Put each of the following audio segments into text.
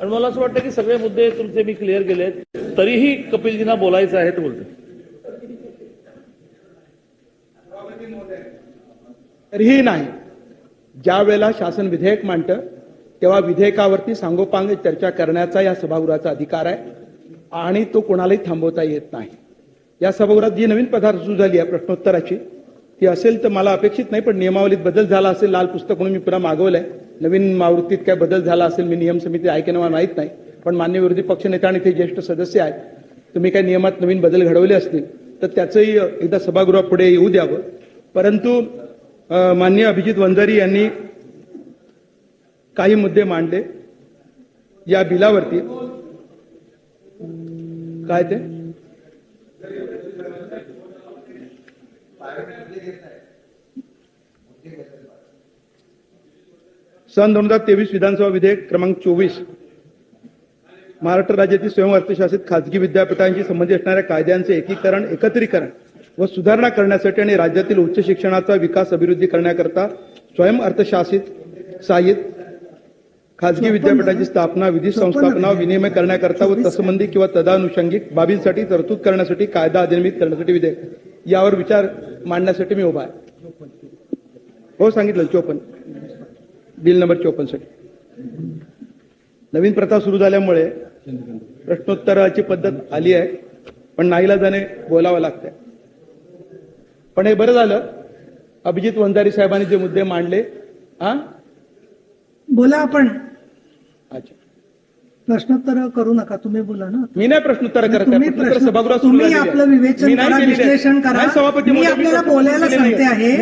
आणि मला असं वाटतं की सगळे मुद्दे तुमचे मी क्लिअर केले तरीही कपिलजींना बोलायचं आहे ते बोलते तरीही नाही. ज्या वेळेला शासन विधेयक मांडतं तेव्हा विधेयकावरती सांगोपांग चर्चा करण्याचा या सभागृहाचा अधिकार आहे आणि तो कोणालाही थांबवता येत नाही. या सभागृहात जी नवीन पदार्थ सुरू झाली आहे प्रश्नोत्तराची ती असेल तर मला अपेक्षित नाही पण नियमावलीत बदल झाला असेल लाल पुस्तक म्हणून मी पुन्हा मागवलंय. नवीन आवृत्तीत काय बदल झाला असेल मी नियम समिती ऐकणं मला माहीत नाही पण मान्य विरोधी पक्षनेता आणि ते ज्येष्ठ सदस्य आहेत तुम्ही काही नियमात नवीन बदल घडवले असतील तर त्याचंही एकदा सभागृहापुढे येऊ द्यावं. परंतु माननीय अभिजित वंजारी यांनी काही मुद्दे मांडले. या बिलावरती. काय ते? सन दोन हजार तेवीस विधानसभा विधेयक क्रमांक चोवीस. महाराष्ट्र राज्यातील स्वयं अर्थशासित खाजगी विद्यापीठांशी संबंधित असणाऱ्या कायद्यांचे एकीकरण एकत्रीकरण व सुधारणा करण्यासाठी आणि राज्यातील उच्च शिक्षणाचा विकास अभिवृद्धी करण्याकरता स्वयं अर्थशासित साहित खाजगी विद्यापीठाची स्थापना विधी संस्थापना विनिमय करण्याकरता व तत्संबंधी किंवा तदानुषंगिक बाबींसाठी तरतूद करण्यासाठी कायदा अधिनियमित करण्यासाठी विधेयक. यावर विचार मांडण्यासाठी मी उभा आहे. हो सांगितलं चोपन्न. Bill number चोपन्नसाठी. नवीन प्रथा सुरू झाल्यामुळे प्रश्नोत्तराची पद्धत आली आहे पण नाईलाजाने बोलावं लागतंय. पण हे बरं झालं. अभिजित वंजारी साहेबांनी जे मुद्दे मांडले हा? बोला आपण. अच्छा. प्रश्नोत्तर करू नका तुम्ही बोला ना मी नाही प्रश्नोत्तर करत आहे. तुम्ही प्रश्नोत्तर प्रश्न सभागृहात सुरू तुम्ही झालेली आहे. आपलं मी विवेचन नाही करा आहे. विश्लेषण करा नाही सभापती मी महोदय, आपल्याला बोलायला सांगते आहे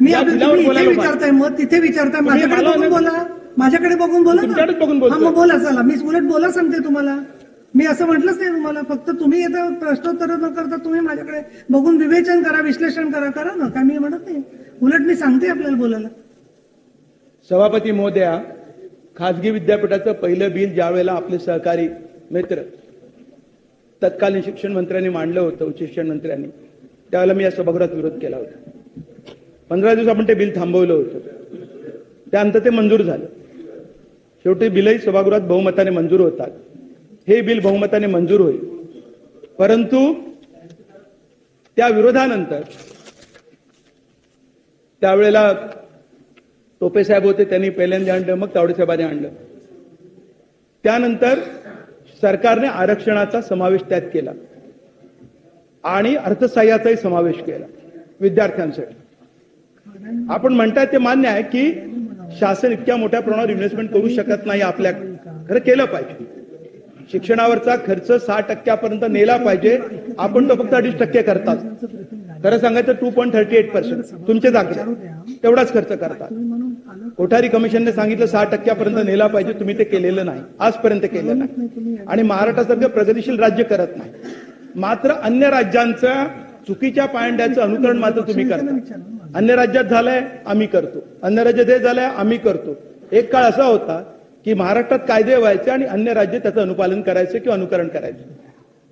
मी- या आपल्याला बिलावर तुम्ही इथे बोलायला पाहिजे. विचारताय मग तिथे विचारताय माझ्याकडे मला बघून नाही- बोला माझ्याकडे बघून बोला ना. तुमच्याकडेच बघून हा बोलतोय. मग बोला चला मी उलट बोला सांगते तुम्हाला मी असं म्हटलंच नाही तुम्हाला फक्त तुम्ही येतं प्रश्नोत्तर न करता तुम्ही माझ्याकडे बघून विवेचन करा विश्लेषण करा करा ना काय मी म्हणत नाही उलट मी सांगते आपल्याला बोलायला सभापती महोदया खाजगी विद्यापीठाचं पहिलं बिल ज्यावेळेला आपले सहकारी मित्र तत्कालीन शिक्षण मंत्र्यांनी मांडलं होतं उच्च शिक्षण मंत्र्यांनी त्यावेळेला मी या सभागृहात विरोध केला होता. पंधरा दिवस आपण ते बिल थांबवलं होतं. त्यानंतर ते मंजूर झालं. शेवटी बिलही सभागृहात बहुमताने मंजूर होतात. हे बिल बहुमताने मंजूर होईल. परंतु त्या विरोधानंतर त्यावेळेला टोपे साहेब होते त्यांनी पहिल्यांदा आणलं मग तावडे साहेबांनी आणलं. त्यानंतर सरकारने आरक्षणाचा समावेश त्यात केला. आणि अर्थसहाय्याचाही समावेश केला विद्यार्थ्यांसाठी. आपण म्हणताय ते मान्य आहे की शासन इतक्या मोठ्या प्रमाणावर इन्व्हेस्टमेंट करू शकत नाही आपल्या खरं केलं पाहिजे. शिक्षणावरचा खर्च सहा टक्क्यापर्यंत नेला पाहिजे. आपण तो फक्त अडीच टक्के करतात. खरं सांगायचं two point thirty eight percent तुमचेच आकडे तेवढाच खर्च करतात कोठारी कमिशनने सांगितलं सहा टक्क्यापर्यंत नेला पाहिजे तुम्ही ते केलेलं नाही. आजपर्यंत केलं नाही. आणि महाराष्ट्रासारखं प्रगतीशील राज्य करत नाही. मात्र अन्य राज्यांच्या चुकीच्या पायंड्याचं अनुकरण मात्र तुम्ही करता. अन्य राज्यात झालंय आम्ही करतो. अन्य राज्यात हे झालंय आम्ही करतो. एक काळ असा होता की महाराष्ट्रात कायदे व्हायचे आणि अन्य राज्य त्याचं अनुपालन करायचे किंवा अनुकरण करायचे.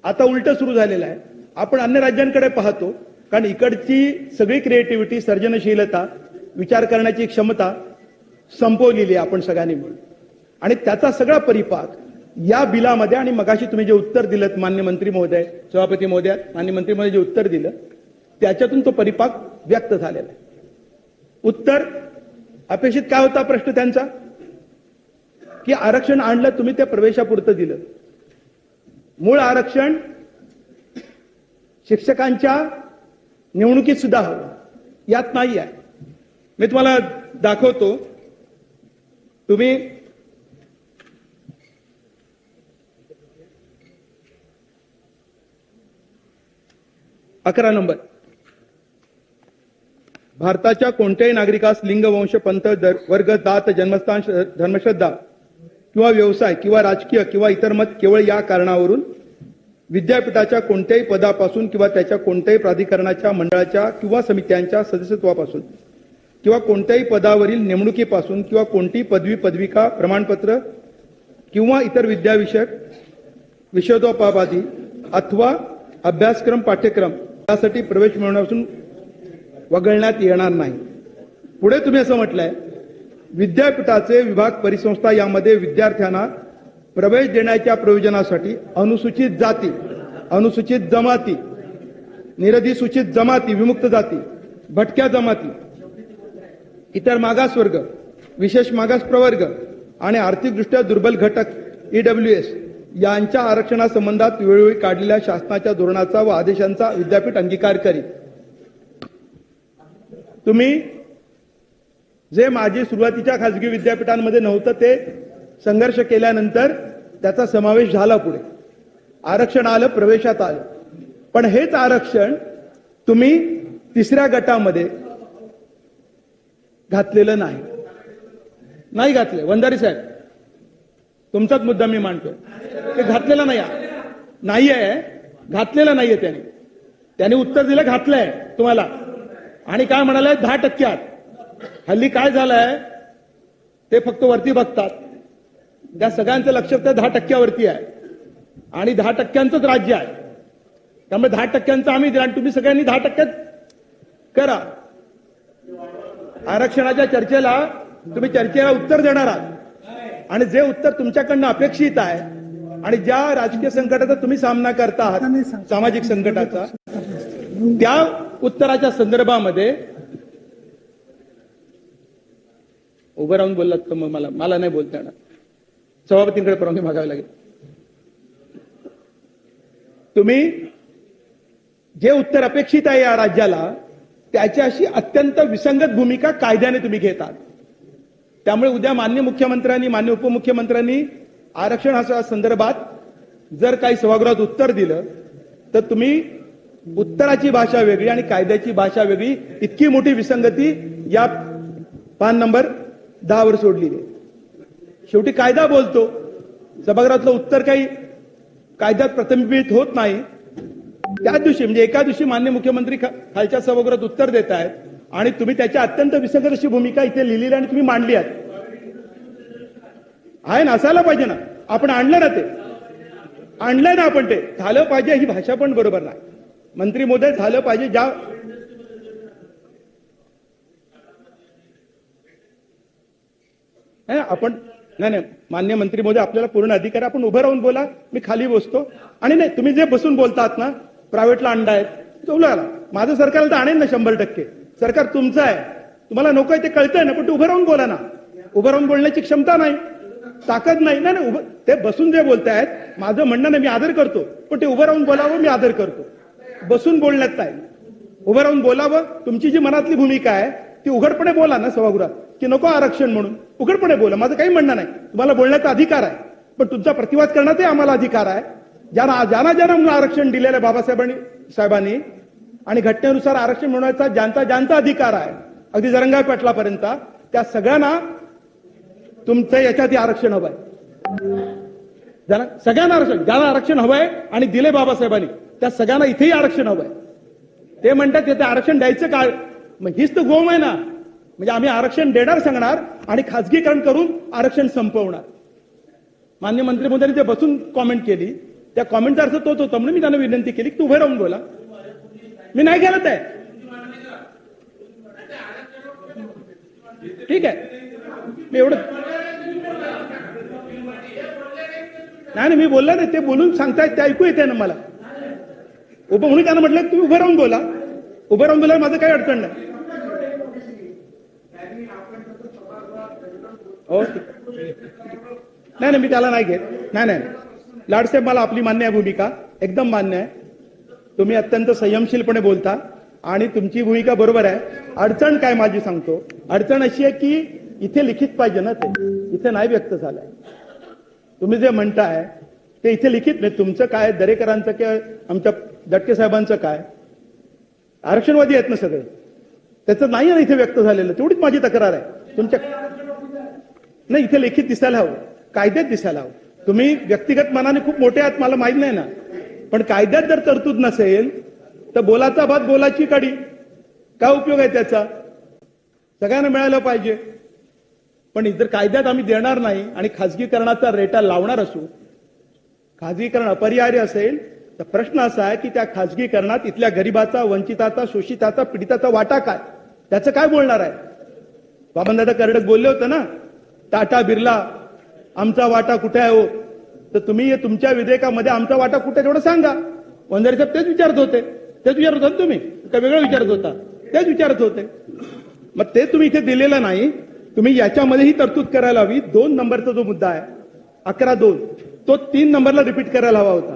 आता उलट सुरू झालेलं आहे. आपण अन्य राज्यांकडे पाहतो कारण इकडची सगळी क्रिएटिव्हिटी सर्जनशीलता विचार करण्याची क्षमता संपवलेली आहे आपण सगळ्यांनी मिळून. आणि त्याचा सगळा परिपाक या बिलामध्ये आणि मगाशी तुम्ही जे उत्तर दिलं मान्य मंत्री महोदय सभापती महोदय मान्य मंत्री महोदय जे उत्तर दिलं त्याच्यातून तो परिपाक व्यक्त झालेला आहे. उत्तर अपेक्षित काय होता प्रश्न त्यांचा? की आरक्षण आणलं तुम्ही त्या प्रवेशापुरतं दिलं. मूळ आरक्षण शिक्षकांच्या निवडणुकीत सुद्धा हवं. यात नाही आहे. मी तुम्हाला दाखवतो. तुम्ही अकरा नंबर. भारताच्या कोणत्याही नागरिकास लिंग वंश पंथ दर- वर्ग दात जन्मस्थान धर्मश्रद्धा किंवा व्यवसाय किंवा राजकीय किंवा इतर मत केवळ या कारणावरून विद्यापीठाच्या कोणत्याही पदापासून किंवा त्याच्या कोणत्याही प्राधिकरणाच्या मंडळाच्या किंवा समित्यांच्या सदस्यत्वापासून किंवा कोणत्याही पदावरील नेमणुकीपासून किंवा कोणतीही पदवी पदविका प्रमाणपत्र किंवा इतर विद्याविषयक विषयोपपादी अथवा अभ्यासक्रम पाठ्यक्रम यासाठी प्रवेश मिळवण्यापासून वगळण्यात येणार नाही. पुढे तुम्ही असं म्हटलंय विद्यापीठाचे विभाग परिसंस्था यामध्ये विद्यार्थ्यांना प्रवेश देण्याच्या प्रयोजनासाठी अनुसूचित जाती अनुसूचित जमाती निरधिसूचित जमाती विमुक्त जाती भटक्या जमाती इतर मागासवर्ग विशेष मागास प्रवर्ग आणि आर्थिकदृष्ट्या दुर्बल घटक ईडब्ल्यू एस यांच्या आरक्षणासंबंधात वेळोवेळी काढलेल्या शासनाच्या धोरणाचा व आदेशांचा विद्यापीठ अंगीकार करीत तुम्ही जे माझी सुरुवातीच्या खाजगी विद्यापीठांमध्ये नव्हतं ते संघर्ष केल्यानंतर त्याचा समावेश झाला पुढे. आरक्षण आलं प्रवेशात आलं. पण हेच आरक्षण तुम्ही तिसऱ्या गटामध्ये घातलेलं नाही. नाही घातले. वंदारी साहेब तुमचाच मुद्दा मी मांडतो. ते घातलेला नाही. आहे. घातलेला नाहीये त्याने. त्याने उत्तर दिलं घातलंय तुम्हाला. आणि काय म्हणाले? दहा टक्क्यात हल्ली काय झालंय? ते फक्त वरती बघतात. त्या सगळ्यांचं लक्ष त्या दहा टक्क्यावरती आहे. आणि दहा टक्क्यांचंच राज्य आहे. त्यामुळे दहा टक्क्यांचं आम्ही दिलं आणि तुम्ही सगळ्यांनी दहा टक्क्यात करा. आरक्षणाच्या चर्चेला तुम्ही चर्चेला उत्तर देणार आहात. आणि जे उत्तर तुमच्याकडनं अपेक्षित आहे आणि ज्या राजकीय संकटाचा तुम्ही सामना करता आहात सामाजिक संकटाचा त्या उत्तराच्या संदर्भामध्ये उभं राहून बोललात तर मग मला? मला नाही बोलता येणार. सभापतींकडे परवानगी मागावी लागेल. तुम्ही जे उत्तर अपेक्षित आहे या राज्याला त्याच्याशी अत्यंत विसंगत भूमिका कायद्याने तुम्ही घेतात. त्यामुळे उद्या मान्य मुख्यमंत्र्यांनी मान्य उपमुख्यमंत्र्यांनी आरक्षण संदर्भात जर काही सभागृहात उत्तर दिलं तर तुम्ही उत्तराची भाषा वेगळी आणि कायद्याची भाषा वेगळी इतकी मोठी विसंगती या पान नंबर दहावर सोडलेली आहे. शेवटी कायदा बोलतो. सभागृहातलं उत्तर काही कायद्यात प्रतिबिंबित होत नाही. त्याच दिवशी म्हणजे एका दिवशी मान्य मुख्यमंत्री खालच्या सभागृहात उत्तर देत आहेत आणि तुम्ही त्याच्या अत्यंत विसंगत अशी भूमिका इथे लिहिलेली आणि तुम्ही मांडली आहात. आहे ना? असायला पाहिजे ना? आपण आणलं ना ते? आणलंय ना आपण ते? झालं पाहिजे ही भाषा पण बरोबर नाही. मंत्री मोदय झालं पाहिजे ज्या आपण नाही नाही मान्य मंत्री मोदी आपल्याला पूर्ण अधिकार आहे. आपण उभं राहून बोला मी खाली बसतो. आणि नाही तुम्ही जे बसून बोलतात ना प्रायव्हेटला अंडा आहेत बोला माझं सरकारला तर आणेल ना शंभर टक्के. सरकार तुमचं आहे. तुम्हाला नको आहे ते कळतंय ना पण उभं राहून बोला ना. उभं राहून बोलण्याची क्षमता नाही ताकद नाही. नाही नाही, उभं ते बसून जे बोलतायत माझं म्हणणं नाही मी आदर करतो. पण ते उभं राहून बोलावं मी आदर करतो. बसून बोलण्यात काय उभं राहून बोलावं तुमची जी मनातली भूमिका आहे ती उघडपणे बोला ना सभागृहात. की नको आरक्षण म्हणून. उघडपणे बोला माझं काही म्हणणं नाही. तुम्हाला बोलण्याचा अधिकार आहे. पण तुमचा प्रतिवाद करण्याचाही आम्हाला अधिकार आहे. ज्यांना ज्यांना ज्यांना म्हणून आरक्षण दिलेलं आहे बाबासाहेबांनी साहेबांनी. आणि घटनेनुसार आरक्षण मिळवण्याचा ज्यांचा ज्यांचा अधिकार आहे. अगदी जरंगाई पाटलापर्यंत. त्या सगळ्यांना तुमचं याच्यात आरक्षण हवंय ज्यांना सगळ्यांना आरक्षण ज्यांना आरक्षण हवंय आणि दिले बाबासाहेबांनी त्या सगळ्यांना इथेही आरक्षण हवंय ते म्हणतात ते आरक्षण द्यायचं काय? मग हीच तर गोम आहे ना. म्हणजे आम्ही आरक्षण देणार सांगणार आणि खाजगीकरण करून आरक्षण संपवणार. मान्य मंत्री मोदयांनी ते बसून कॉमेंट केली. त्या कॉमेंटचा अर्थ तोच होता म्हणून मी त्यांना विनंती केली की तू उभे राहून बोला. मी नाही गेलं आहे. ठीक आहे. मी एवढं नाही नाही मी बोलला नाही. ते बोलून सांगतायत ते ऐकू येते ना मला. उभं म्हणून त्यांना म्हटलं तुम्ही उभं राहून बोला. उभं राहून बोला माझं काही अडचण नाही. ओके. नाही नाही मी त्याला नाही घेत. नाही नाही. लाडसाहेब मला आपली मान्य आहे भूमिका. एकदम मान्य आहे. तुम्ही अत्यंत संयमशीलपणे बोलता आणि तुमची भूमिका बरोबर आहे. अडचण काय माझी सांगतो. अडचण अशी आहे की इथे लिखित पाहिजे ना ते. इथे नाही व्यक्त झालंय. तुम्ही जे म्हणताय ते इथे लिखित नाही. तुमचं काय दरेकरांचं किंवा आमच्या दटके साहेबांचं काय? आरक्षणवादी आहेत ना सगळे. त्याचं नाही ना इथे व्यक्त झालेलं. तेवढीच माझी तक्रार आहे. तुमच्या नाही इथे लेखित दिसायला हवं. कायद्यात दिसायला हवं. तुम्ही व्यक्तिगत मनाने खूप मोठे आहात मला माहीत नाही ना. पण कायद्यात जर तरतूद नसेल तर बोलाचा भात बोलाची कडी. काय उपयोग आहे त्याचा? सगळ्यांना मिळालं पाहिजे. पण जर कायद्यात आम्ही देणार नाही आणि खाजगीकरणाचा रेटा लावणार असू. खाजगीकरण अपरिहार्य असेल तर प्रश्न असा आहे की त्या खाजगीकरणात इथल्या गरिबाचा वंचिताचा शोषिताचा पीडिताचा वाटा काय? त्याचं काय बोलणार आहे? बाबांदादा कर्डक बोलले होते ना टाटा बिर्ला आमचा वाटा कुठे आहे हो? तर तुम्ही तुमच्या विधेयकामध्ये आमचा वाटा कुठे तेवढं सांगा. वंजारी साहेब तेच विचारत होते. तेच विचारत होते तुम्ही? का वेगळं विचारत होता? तेच विचारत होते. मग ते तुम्ही इथे दिलेलं नाही. तुम्ही याच्यामध्ये ही तरतूद करायला हवी. दोन नंबरचा जो मुद्दा आहे अकरा दोन तो तीन नंबरला रिपीट करायला हवा होता.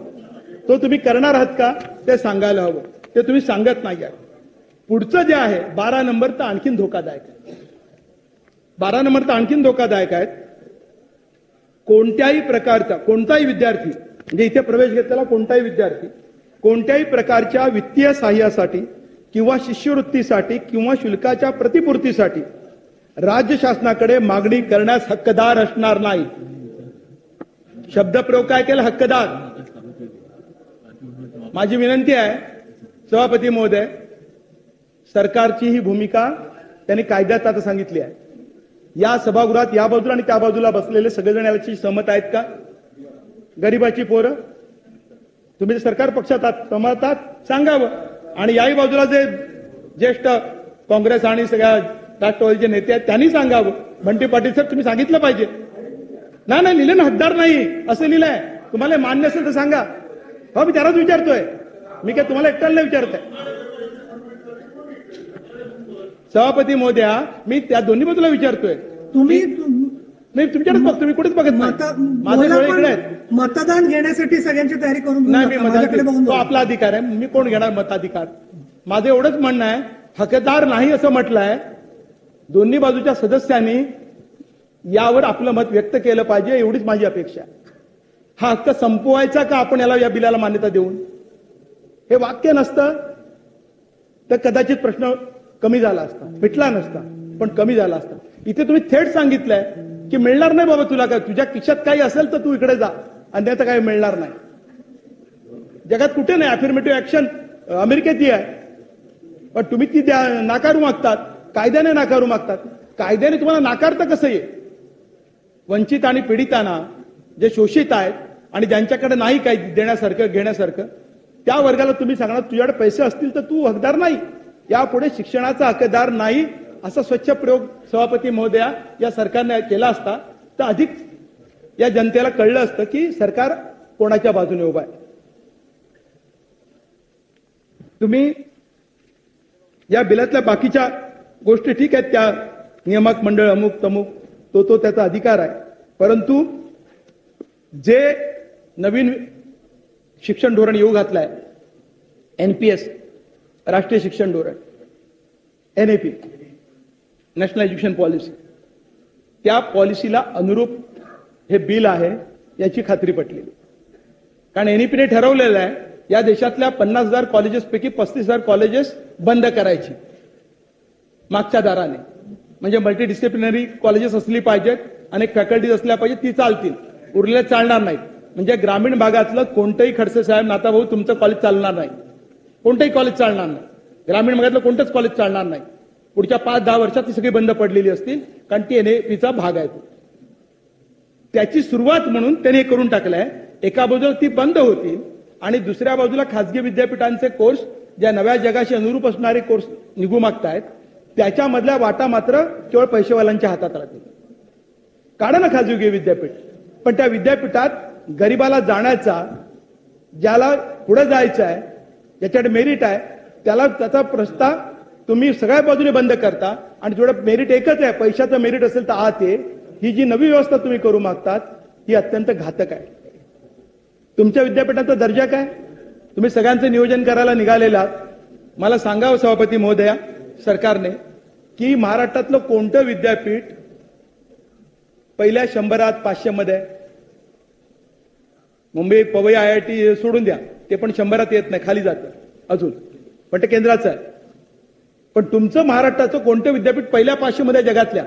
तो तुम्ही करणार आहात का? ते सांगायला हवं. ते तुम्ही सांगत नाही आहात. पुढचं जे आहे बारा नंबर तर आणखीन धोकादायक आहे. बारा नंबर तर आणखीन धोकादायक आहेत. कोणत्याही प्रकारचा कोणताही विद्यार्थी म्हणजे इथे प्रवेश घेतलेला कोणताही विद्यार्थी कोणत्याही प्रकारच्या वित्तीय सहाय्यासाठी किंवा शिष्यवृत्तीसाठी किंवा शुल्काच्या प्रतिपूर्तीसाठी राज्य शासनाकडे मागणी करण्यास हक्कदार असणार नाही. शब्दप्रयोग काय केला? हक्कदार. माझी विनंती आहे सभापती महोदय सरकारची ही भूमिका त्यांनी कायद्यात आता सांगितली आहे. या सभागृहात या बाजूला आणि त्या बाजूला बसलेले सगळेजण याची सहमत आहेत का? गरिबाची पोरं? तुम्ही जे सरकार पक्षात आहात सहमत आहात सांगावं. आणि याही बाजूला जे ज्येष्ठ काँग्रेस आणि सगळ्या राष्ट्रवादीचे नेते आहेत त्यांनी सांगावं. बंटी पाटील सर तुम्ही सांगितलं पाहिजे. नाही नाही लिहिलं ना हद्दार नाही. असं लिहिलंय. तुम्हाला मान्य असेल तर सांगा. हो मी त्यालाच विचारतोय. मी काय तुम्हाला एकट्याला नाही विचारतोय. सभापती मोद्या मी त्या दोन्ही बाजूला विचारतोय. तुम्ही नाही तुमच्याकडेच बघतो मी कुठेच बघत नाही. मतदान घेण्यासाठी सगळ्यांची तयारी करून नाही. आपला अधिकार आहे. मी कोण घेणार मताधिकार? माझं एवढंच म्हणणं आहे हकदार नाही असं म्हटलंय. दोन्ही बाजूच्या सदस्यांनी यावर आपलं मत व्यक्त केलं पाहिजे एवढीच माझी अपेक्षा आहे. हा हक्क संपवायचा का आपण याला या बिलाला मान्यता देऊन? हे वाक्य नसतं तर कदाचित प्रश्न कमी झाला असता मिटला नसता पण कमी झाला असता. इथे तुम्ही थेट सांगितलंय की मिळणार नाही बाबा तुला काय तुझ्या खिशात काही असेल तर तू इकडे जा. अन्यथा काही मिळणार नाही. जगात कुठे नाही अफिर्मेटिव्ह ऍक्शन अमेरिकेतही आहे. पण तुम्ही ती द्या- नाकारू मागतात कायद्याने नाकारू मागतात. कायद्याने तुम्हाला नाकारता कसं येईल वंचित आणि पीडितांना जे शोषित आहेत आणि ज्यांच्याकडे नाही काही देण्यासारखं घेण्यासारखं त्या वर्गाला तुम्ही सांगणार तुझ्याकडे पैसे असतील तर तू हकदार नाही. यापुढे शिक्षणाचा हकदार नाही असा स्वच्छ प्रयोग सभापती महोदया या सरकारने केला असता तर अधिक या जनतेला कळलं असतं की सरकार कोणाच्या बाजूने उभा आहे. तुम्ही या बिलातल्या बाकीच्या गोष्टी ठीक आहेत त्या नियामक मंडळ अमुक तमुक तो तो त्याचा अधिकार आहे. परंतु जे नवीन शिक्षण धोरण येऊ घातलंय एनपीएस राष्ट्रीय शिक्षण धोरण एनएपी नॅशनल एज्युकेशन पॉलिसी त्या पॉलिसीला अनुरूप हे बिल आहे याची खात्री पटलेली. कारण एनईपीने ठरवलेलं आहे या देशातल्या पन्नास हजार कॉलेजेसपैकी पस्तीस हजार कॉलेजेस बंद करायची. मागच्या दाराने. म्हणजे मल्टीडिसिप्लिनरी कॉलेजेस असली पाहिजेत अनेक फॅकल्टीज असल्या पाहिजेत ती चालतील. उरलेल्या चालणार नाहीत. म्हणजे ग्रामीण भागातलं कोणतंही खडसे साहेब नाताभाऊ तुमचं कॉलेज चालणार नाही. कोणतंही कॉलेज चालणार नाही. ग्रामीण भागातलं कोणतंच कॉलेज चालणार नाही. पुढच्या पाच दहा वर्षात ती सगळी बंद पडलेली असतील. कारण ती एनएपीचा भाग आहे तो. त्याची सुरुवात म्हणून त्यांनी हे करून टाकलंय. एका बाजूला ती बंद होतील आणि दुसऱ्या बाजूला खासगी विद्यापीठांचे कोर्स ज्या नव्या जगाशी अनुरूप असणारे कोर्स निघू मागतायत त्याच्यामधल्या वाटा मात्र केवळ पैसेवाल्यांच्या हातात राहतील. काढा ना खाजगी विद्यापीठ. पण त्या विद्यापीठात गरिबाला जाण्याचा ज्याला पुढे जायचं आहे ज्याच्याकडे मेरिट आहे त्याला त्याचा प्रस्ताव तुम्ही सगळ्या बाजूने बंद करता आणि जेवढं मेरिट एकच आहे पैशाचं मेरिट असेल तर आत आहे ही जी नवी व्यवस्था तुम्ही करू मागतात ही अत्यंत घातक आहे. तुमच्या विद्यापीठाचा दर्जा काय? तुम्ही सगळ्यांचं नियोजन करायला निघालेला मला सांगावं सभापती महोदया सरकारने की महाराष्ट्रातलं कोणतं विद्यापीठ पहिल्या शंभरात पाचशे मध्ये Mumbai Powai I I T सोडून द्या. ते पण शंभरात येत नाही खाली जातं. अजून. पण ते केंद्राचं आहे. पण तुमचं महाराष्ट्राचं कोणतं विद्यापीठ पहिल्या पाचशे मध्ये जगातल्या?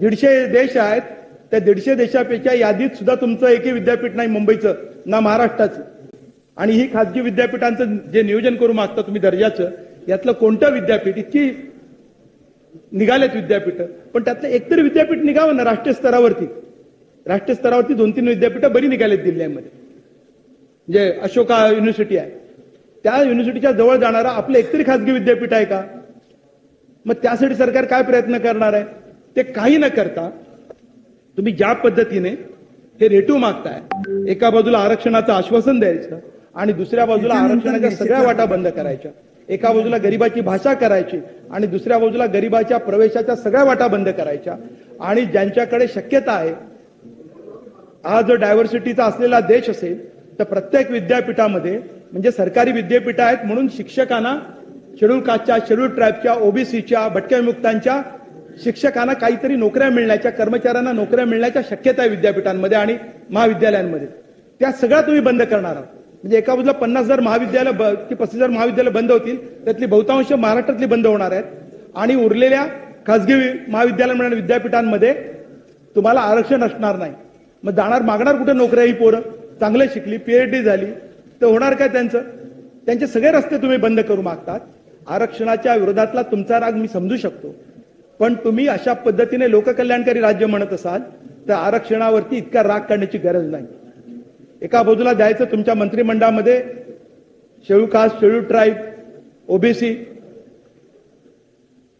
दीडशे देश आहेत. त्या दीडशे देशापेक्षा यादीत सुद्धा तुमचं एकही विद्यापीठ नाही मुंबईचं ना महाराष्ट्राचं. आणि ही खाजगी विद्यापीठांचं जे नियोजन करू मागता तुम्ही दर्जाचं यातलं कोणतं विद्यापीठ? इतकी निघालेत विद्यापीठ. पण त्यातलं एकतरी विद्यापीठ निघावं ना राष्ट्रीय स्तरावरती. राष्ट्रीय स्तरावरती दोन तीन विद्यापीठं बरी निघालेत दिल्लीमध्ये. जे अशोका युनिव्हर्सिटी आहे. त्या युनिव्हर्सिटीच्या जवळ जाणारा आपलं एकतरी खाजगी विद्यापीठ आहे का? मग त्यासाठी सरकार काय प्रयत्न करणार आहे? ते काही न करता तुम्ही ज्या पद्धतीने हे रेटू मागताय एका बाजूला आरक्षणाचं आश्वासन द्यायचं आणि दुसऱ्या बाजूला आरक्षणाच्या सगळ्या? वाटा बंद करायच्या. एका बाजूला गरिबाची भाषा करायची आणि दुसऱ्या बाजूला गरिबाच्या प्रवेशाच्या सगळ्या वाटा बंद करायच्या. आणि ज्यांच्याकडे शक्यता आहे हा जो डायव्हर्सिटीचा असलेला देश असेल तर प्रत्येक विद्यापीठामध्ये म्हणजे सरकारी विद्यापीठ आहेत म्हणून शिक्षकांना शेड्यूल कास्टच्या शेड्यूल ट्राईबच्या ओबीसीच्या भटक्या विमुक्तांच्या शिक्षकांना काहीतरी नोकऱ्या मिळण्याच्या कर्मचाऱ्यांना नोकऱ्या मिळण्याच्या शक्यता आहे विद्यापीठांमध्ये आणि महाविद्यालयांमध्ये. त्या सगळ्या तुम्ही बंद करणार आहात. म्हणजे एका बाजूला पन्नास हजार महाविद्यालय की पस्तीस हजार महाविद्यालय बंद होतील त्यातली बहुतांश महाराष्ट्रातली बंद होणार आहेत. आणि उरलेल्या खासगी महाविद्यालय आणि विद्यापीठांमध्ये तुम्हाला आरक्षण असणार नाही. मग जाणार मागणार कुठे नोकऱ्या ही पोरं? चांगले शिकली पीएचडी झाली तर होणार काय त्यांचं? त्यांचे सगळे रस्ते तुम्ही बंद करू मागतात. आरक्षणाच्या विरोधातला तुमचा राग मी समजू शकतो. पण तुम्ही अशा पद्धतीने लोककल्याणकारी राज्य म्हणत असाल तर आरक्षणावरती इतका राग काढण्याची गरज नाही. एका बाजूला द्यायचं तुमच्या मंत्रिमंडळामध्ये schedule caste schedule tribe OBC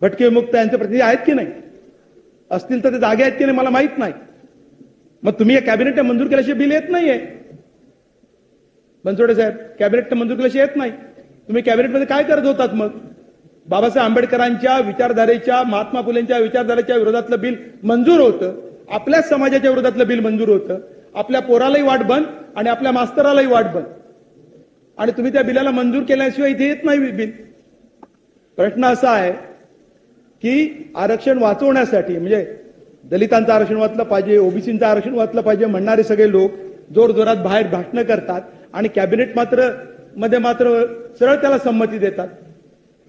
भटके मुक्त यांचे प्रतिनिधी आहेत की नाही? असतील तर ते जागे आहेत की नाही मला माहीत नाही. मग तुम्ही या कॅबिनेटने मंजूर केल्याशिवाय बिल येत नाहीये. बनसोडे साहेब कॅबिनेटने मंजूर केल्याशिवाय येत नाही. तुम्ही कॅबिनेटमध्ये काय करत होतात मग? बाबासाहेब आंबेडकरांच्या विचारधारेच्या महात्मा फुलेंच्या विचारधारेच्या विरोधातलं बिल मंजूर होतं. आपल्याच समाजाच्या विरोधातलं बिल मंजूर होतं. आपल्या पोरालाही वाट बंद आणि आपल्या मास्तरालाही वाट बंद. आणि तुम्ही त्या बिलाला मंजूर केल्याशिवाय इथे येत नाही बिल. प्रश्न असा आहे की आरक्षण वाचवण्यासाठी म्हणजे दलितांचं आरक्षण वाचलं पाहिजे ओबीसींचं आरक्षण वाचलं पाहिजे म्हणणारे सगळे लोक जोरजोरात बाहेर भाषणं करतात आणि कॅबिनेट मात्र मध्ये मात्र सरळ त्याला संमती देतात.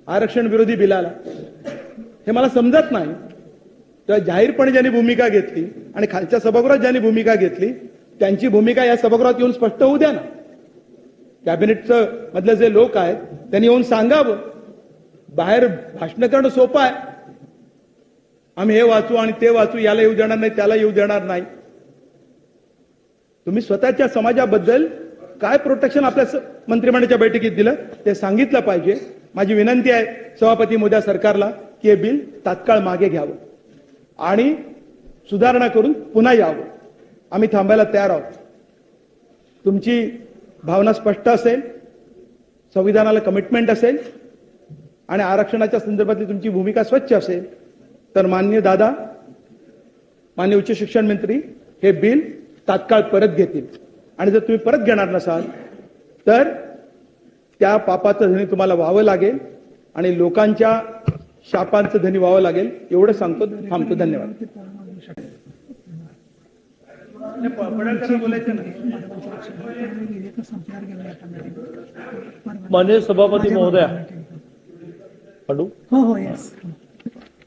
आरक्षण विरोधी बिलाला. हे मला समजत नाही. तर जाहीरपणे ज्यांनी भूमिका घेतली आणि खालच्या सभागृहात ज्यांनी भूमिका घेतली त्यांची भूमिका या सभागृहात येऊन स्पष्ट होऊ द्या ना. कॅबिनेटचं मधले जे लोक आहेत त्यांनी येऊन सांगावं. बाहेर भाषण करणं सोपं आहे. आम्ही हे वाचू आणि ते वाचू याला येऊ देणार नाही त्याला येऊ देणार नाही. तुम्ही स्वतःच्या समाजाबद्दल काय प्रोटेक्शन आपल्या स- मंत्रिमंडळाच्या बैठकीत दिलं? ते सांगितलं पाहिजे. माझी विनंती आहे सभापती मोद्या सरकारला की हे बिल तात्काळ मागे घ्यावं. आणि सुधारणा करून पुन्हा यावं. आम्ही थांबायला तयार आहोत. तुमची भावना स्पष्ट असेल संविधानाला कमिटमेंट असेल आणि आरक्षणाच्या संदर्भातली तुमची भूमिका स्वच्छ असेल तर मान्य दादा मान्य उच्च शिक्षण मंत्री हे बिल तात्काळ परत घेतील. आणि जर तुम्ही परत घेणार नसाल तर त्या पापाचं धनी तुम्हाला व्हावं लागेल आणि लोकांच्या शापांचं धनी व्हावं लागेल. एवढं सांगतो. थांबतो. धन्यवाद. बोलायचं ना मान्य सभापती महोदया. हॅलो. हो हो येस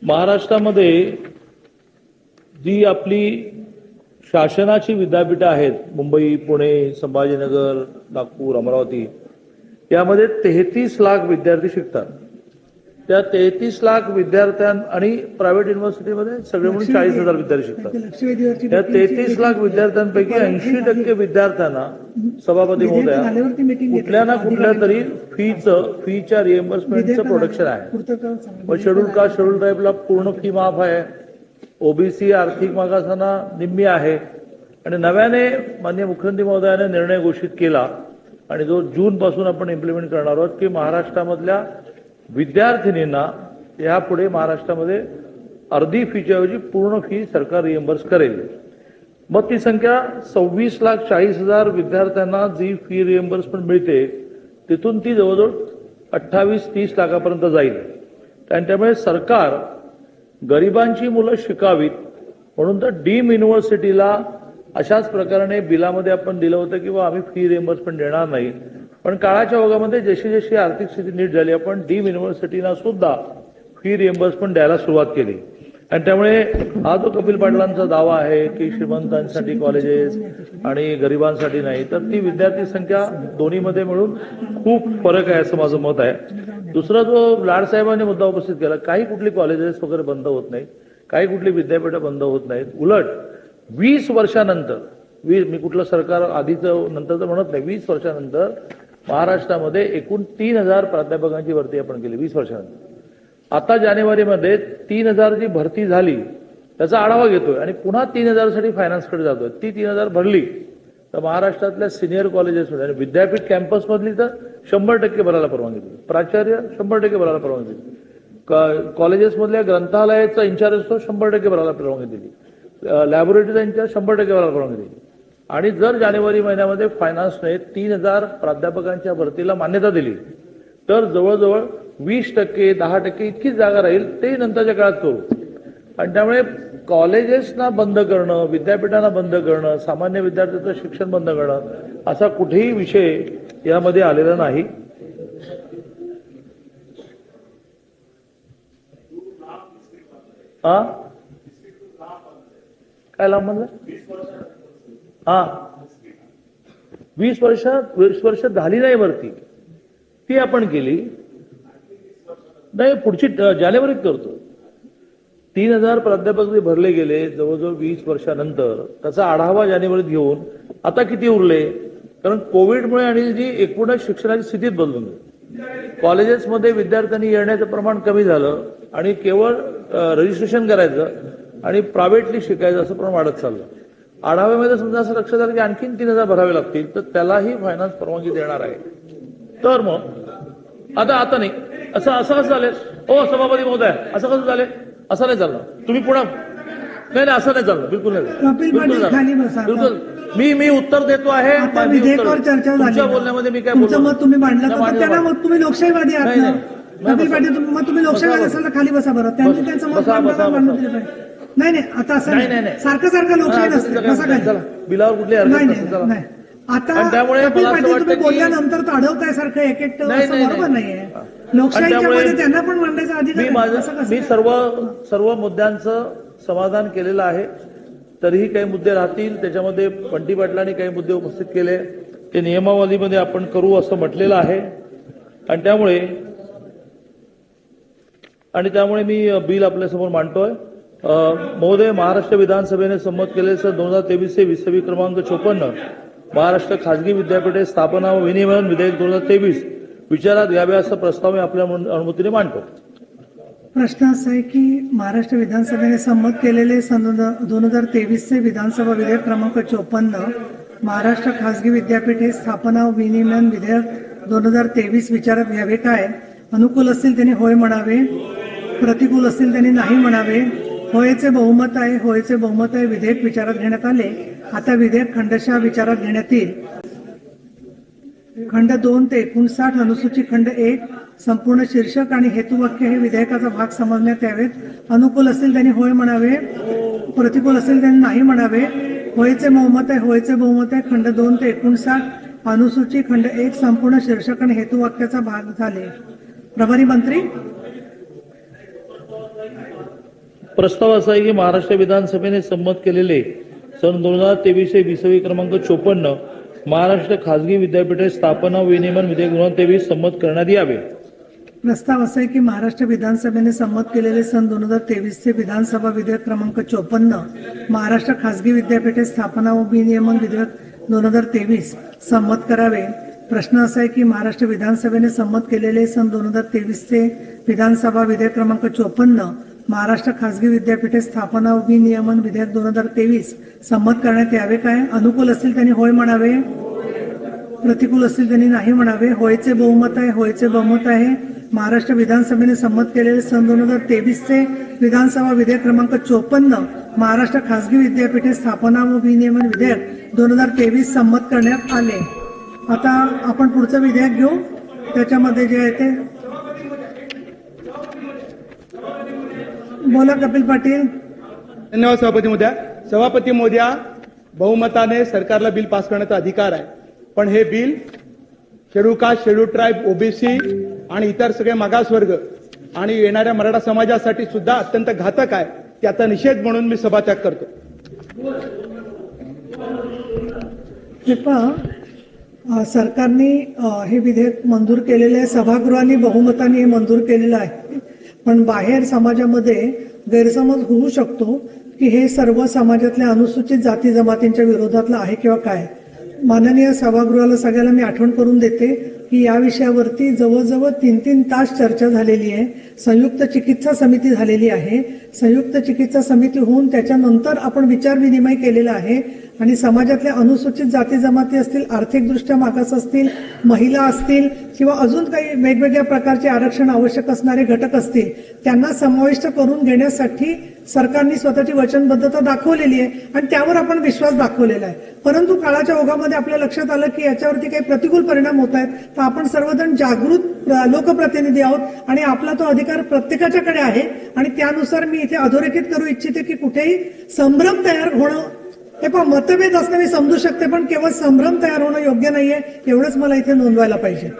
महाराष्ट्रामध्ये जी आपली शासनाची विद्यापीठं आहेत मुंबई पुणे संभाजीनगर नागपूर अमरावती. यामध्ये तेहतीस लाख विद्यार्थी शिकतात. त्या तेहतीस लाख विद्यार्थ्यां आणि प्रायव्हेट युनिव्हर्सिटीमध्ये सगळे मिळून चाळीस हजार विद्यार्थी शिकतात. त्या तेहतीस लाख विद्यार्थ्यांपैकी ऐंशी टक्के विद्यार्थ्यांना सभापती महोदया. कुठल्या ना कुठल्या तरी फीचं फीच्या रिएम्बर्समेंटचं प्रोडक्शन आहे. मग शेड्यूल कास्ट शेड्यूल ट्राईबला पूर्ण फी माफ आहे? ओबीसी आर्थिक मागासांना निम्मी आहे. आणि नव्याने मान्य मुख्यमंत्री महोदयाने निर्णय घोषित केला. आणि जो जूनपासून आपण इम्प्लिमेंट करणार आहोत की महाराष्ट्रामधल्या विद्यार्थिनींना यापुढे महाराष्ट्रामध्ये अर्धी फीच्या ऐवजी पूर्ण फी सरकार रिएम्बर्स करेल. मग ती संख्या सव्वीस लाख चाळीस हजार विद्यार्थ्यांना जी फी रिएम्बर्समेंट मिळते तिथून ती जवळजवळ अठ्ठावीस तीस लाखापर्यंत जाईल. आणि त्यामुळे सरकार गरिबांची मुलं शिकावीत. म्हणून तर डीम युनिव्हर्सिटीला अशाच प्रकारे बिलामध्ये आपण दिलं होतं की आम्ही फी रिएम्बर्समेंट देणार नाही. पण काळाच्या ओघामध्ये जशी जशी आर्थिक स्थिती नीट झाली आपण डीम युनिव्हर्सिटीला सुद्धा फी रिएम्बर्समेंट द्यायला सुरुवात केली. आणि त्यामुळे हा जो कपिल पाटलांचा दावा आहे की श्रीमंतांसाठी कॉलेजेस आणि गरिबांसाठी नाही तर ती विद्यार्थी संख्या दोन्हीमध्ये मिळून खूप फरक आहे असं माझं मत आहे. दुसरा जो लाडसाहेबांनी मुद्दा उपस्थित केला काही कुठली कॉलेजेस वगैरे बंद होत नाहीत काही कुठली विद्यापीठं बंद होत नाहीत. उलट वीस वर्षानंतर वीस मी कुठलं सरकार आधीचं नंतरचं म्हणत नाही वीस वर्षानंतर महाराष्ट्रामध्ये एकूण तीन हजार प्राध्यापकांची भरती आपण केली वीस वर्षानंतर. आता जानेवारीमध्ये तीन हजारची भरती झाली त्याचा आढावा घेतोय आणि पुन्हा तीन हजारसाठी फायनान्सकडे जातोय. ती तीन हजार भरली तर महाराष्ट्रातल्या सिनियर कॉलेजेसमध्ये आणि विद्यापीठ कॅम्पसमधली तर शंभर टक्के भरायला परवानगी दिली. प्राचार्य शंभर टक्के भरायला परवानगी दिली. कॉलेजेसमधल्या ग्रंथालयाचा इन्चार्ज असतो शंभर टक्के भरायला परवानगी दिली. लॅबोरेटरीचा इन्चार्ज शंभर टक्के भरायला परवानगी दिली. आणि जर जानेवारी महिन्यामध्ये फायनान्सने तीन हजार प्राध्यापकांच्या भरतीला मान्यता दिली तर जवळजवळ वीस टक्के दहा टक्के इतकीच जागा राहील ते नंतरच्या काळात करू. आणि त्यामुळे कॉलेजेसना बंद करणं विद्यापीठांना बंद करणं सामान्य विद्यार्थ्यांचं शिक्षण बंद करणं असा कुठेही विषय यामध्ये आलेला नाही. हा काय लांब म्हणलं? हा वीस वर्ष वीस वर्ष झाली नाही वरती. ती आपण केली. नाही पुढची जानेवारीत करतो. तीन हजार प्राध्यापक जे भरले गेले जवळजवळ वीस वर्षानंतर त्याचा आढावा जानेवारीत घेऊन आता किती उरले? कारण कोविडमुळे आणि जी एकूणच शिक्षणाची स्थितीत बदलून गेली. कॉलेजेसमध्ये विद्यार्थ्यांनी येण्याचं प्रमाण कमी झालं आणि केवळ रजिस्ट्रेशन करायचं आणि प्रायव्हेटली शिकायचं असं प्रमाण वाढत चाललं. आढाव्यामध्ये समजा असं लक्षात आलं की आणखीन तीन हजार भरावे लागतील तर त्यालाही फायनान्स परवानगी देणार आहे. तर मग आता आता नाही. असं असं कसं चालेल ओ सभापती महोदय असं कसं चालेल असं नाही चालणार तुम्ही पुन्हा नाही नाही असं नाही चालणार बिलकुल नाही कपिल बिलकुल. बिलकुल. मी मी उत्तर देतो आहे. झाली तुमच्या. बोलण्यामध्ये मी काय मत तुम्ही मांडलं तर. मग तुम्ही लोकशाहीवादी कपिल तुम- मग तुम्ही लोकशाहीवादी असाल तर खाली बसा बरं. त्यांनी त्यांचं मत तर नाही नाही आता असं नाही. सारखं सारखं लोकशाही नसते. बसा काय- बिलावर कुठली नाही आता त्यामुळे असं बोलल्यानंतर ताडवताय सारखं एक एक असं बरोबर नाही. नाहीये. त्यामुळे त्यांना पण मांडायचा अधिकार मी. माझं मी? सर्व सर्व मुद्द्यांचं समाधान केलेलं आहे. तरीही काही मुद्दे राहतील. त्याच्यामध्ये पंटी पाटलांनी काही मुद्दे उपस्थित केले. ते नियमावलीमध्ये आपण करू असं म्हटलेलं आहे. आणि त्यामुळे आणि त्यामुळे मी बिल आपल्यासमोर मांडतोय. महोदय महाराष्ट्र विधानसभेने संमत केलेले सर दोन हजार तेवीसचे विसवी क्रमांक चोपन्न महाराष्ट्र खाजगी विद्यापीठे स्थापना व विनिमयन विधेयक दोन हजार तेवीस विचारात घ्यावे असा प्रस्ताव मी आपल्या अनुमतीने मांडतो. प्रश्न असा आहे की महाराष्ट्र विधानसभेने संमत केलेले सन दोन हजार तेवीसचे विधानसभा विधेयक क्रमांक चोपन्न महाराष्ट्र खासगी विद्यापीठे स्थापना व विनिमयन विधेयक दोन हजार तेवीस विचारात घ्यावे काय? अनुकूल असतील त्यांनी होय म्हणावे. प्रतिकूल असतील त्यांनी नाही म्हणावे. होयचे बहुमत आहे होयचे बहुमत आहे विधेयक विचारात घेण्यात आले. आता विधेयक खंडशा विचारात घेण्यात येईल. खंड दोन ते एकोणसाठ अनुसूची खंड एक संपूर्ण शीर्षक आणि हेतुवाक्य हे विधेयकाचा भाग समजण्यात यावेत. अनुकूल असेल त्यांनी होय म्हणावे प्रतिकूल असेल त्यांनी नाही म्हणावे. होयचे बहुमत आहे होयचे बहुमत आहे. खंड दोन ते एकोणसाठ अनुसूची खंड एक संपूर्ण शीर्षक आणि हेतुवाक्याचा भाग झाले. प्रभारी मंत्री? प्रस्ताव असा आहे की महाराष्ट्र विधानसभेने संमत केलेले सन दोन हजार तेवीसशे विसवी क्रमांक चोपन्न महाराष्ट्र खासगी विद्यापीठे स्थापना व विधेयक दोन हजार तेवीस संमत करण्यात यावे. प्रस्ताव असा आहे की महाराष्ट्र विधानसभेने संमत केलेले सन दोन हजार तेवीसचे विधानसभा विधेयक क्रमांक चोपन्न महाराष्ट्र खासगी विद्यापीठे स्थापना व विनियमन विधेयक दोन हजार तेवीस संमत करावे. प्रश्न असा आहे की महाराष्ट्र विधानसभेने संमत केलेले सन दोन हजार तेवीसचे विधानसभा विधेयक क्रमांक चोपन्न महाराष्ट्र खासगी विद्यापीठे स्थापना व विनियमन विधेयक दोन हजार तेवीस संमत करण्यात यावे काय? अनुकूल असतील त्यांनी होय म्हणावे? प्रतिकूल असतील त्यांनी नाही म्हणावे? होयचे बहुमत आहे होयचे बहुमत आहे. महाराष्ट्र विधानसभेने संमत केलेले सन दोन हजार तेवीसचे विधानसभा विधेयक क्रमांक चोपन्न महाराष्ट्र खासगी विद्यापीठे स्थापना व विनियमन विधेयक दोन हजार तेवीस संमत करण्यात आले. आता आपण पुढचं विधेयक घेऊ. त्याच्यामध्ये जे आहे ते बोला कपिल पाटील. धन्यवाद सभापती मोद्या सभापती मोद्या बहुमताने सरकारला बिल पास करण्याचा अधिकार आहे. पण हे bill schedule caste schedule tribe OBC आणि इतर सगळे मागासवर्ग आणि येणाऱ्या मराठा समाजासाठी सुद्धा अत्यंत घातक आहे त्याचा निषेध म्हणून मी सभात्याग करतो. सरकारने हे विधेयक मंजूर केलेले आहे. सभागृहाने बहुमताने हे मंजूर केलेलं आहे. पण बाहेर समाजामध्ये गैरसमज होऊ शकतो की हे सर्व समाजातल्या अनुसूचित जाती जमातींच्या विरोधातलं आहे किंवा काय? माननीय सभागृहाला सगळ्याला मी आठवण करून देते की या विषयावरती जवळजवळ तीन तीन तास चर्चा झालेली आहे. संयुक्त चिकित्सा समिती झालेली आहे. संयुक्त चिकित्सा समिती होऊन त्याच्यानंतर आपण विचारविनिमय केलेला आहे आणि समाजातल्या अनुसूचित जाती जमाती असतील आर्थिकदृष्ट्या मागास असतील महिला असतील किंवा अजून काही वेगवेगळ्या प्रकारचे आरक्षण आवश्यक असणारे घटक असतील त्यांना समाविष्ट करून घेण्यासाठी सरकारने स्वतःची वचनबद्धता दाखवलेली आहे आणि त्यावर आपण विश्वास दाखवलेला आहे. परंतु काळाच्या ओघामध्ये आपल्या लक्षात आलं की याच्यावरती काही प्रतिकूल परिणाम होत आहेत तर आपण सर्वजण जागृत लोकप्रतिनिधी आहोत आणि आपला तो अधिकार प्रत्येकाच्याकडे आहे आणि त्यानुसार मी इथे अधोरेखित करू इच्छिते की कुठेही संभ्रम तयार होणं हे पण मतभेद असणं मी समजू शकते पण केवळ संभ्रम तयार होणं योग्य नाहीये एवढंच मला इथे नोंदवायला पाहिजे.